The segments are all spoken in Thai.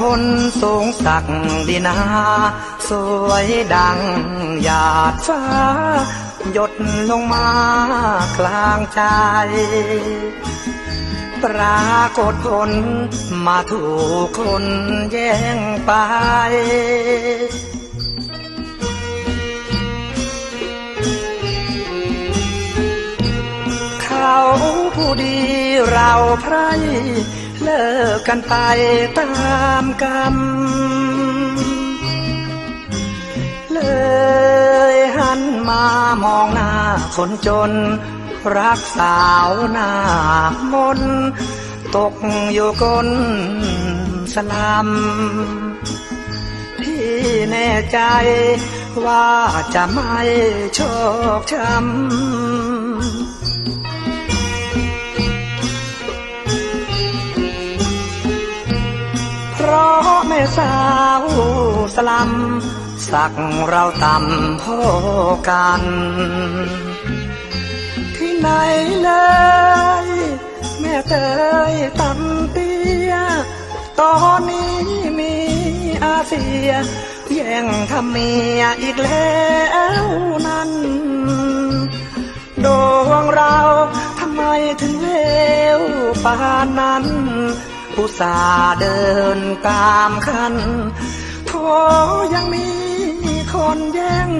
คนสูงสักดีนา สวยดังหยาดฟ้า หยดลงมากลางใจ ปรากฏผลมาถูกคนแย่งไปเขาผู้ดีเราไพร เลิกกันไปตามกรรม เลยหันมามองหน้าคนจน รักสาวหน้ามน ตกอยู่ก้นสลัมที่แน่ใจว่าจะไม่โชคช้ำ สลัมสักเราต่ำพ่อกัน ที่ไหนเลย แม่เตยต่ำเตี้ย ตอนนี้มีอาเซีย แย่งทำเมียอีกแล้วนั้นดวงเราทำไมถึงเลวปานนั้นอุตส่าห์เดินตามคัน ยังมีคนแย่ง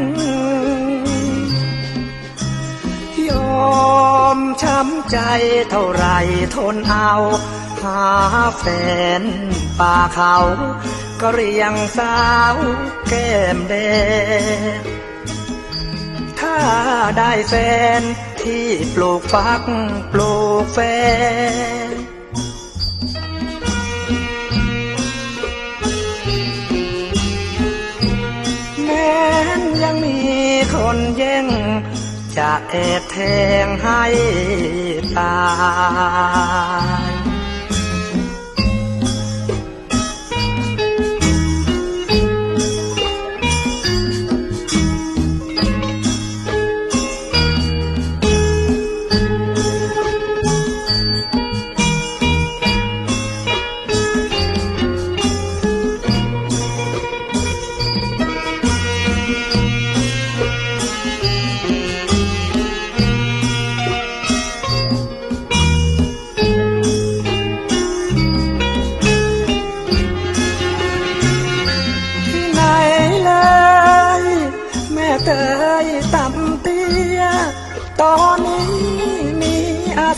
ยอมช้ำใจเท่าไรทนเอา หาแฟนป่าเขา ก็เรียงสาวแก้มแดงถ้าได้แฟนที่ปลูกฟักปลูกแฟน นแย่ง จะแอบแทงให้ตาย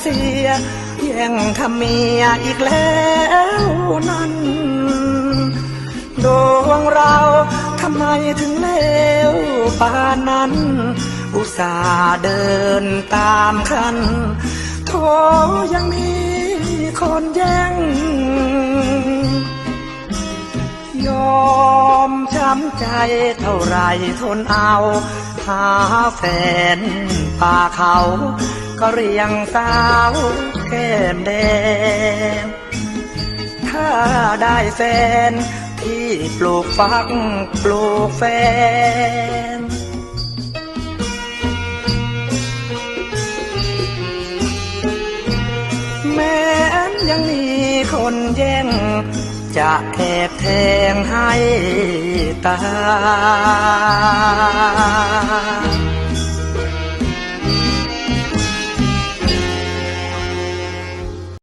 เซียแย่งทำเมียอีกแล้วนั้นดวงเราทำไมถึงเลวปานนั้น อุตส่าห์เดินตามคันโทยังมีคนแย่ง ยอมช้ำใจเท่าไรทนเอา หาแฟนป่าเขา ก็เรียงสาวแก้มแดง ถ้าได้แฟน ที่ปลูกฟักปลูกแฟนแม้ยังมีคนแย่ง จะแอบแทงให้ตาย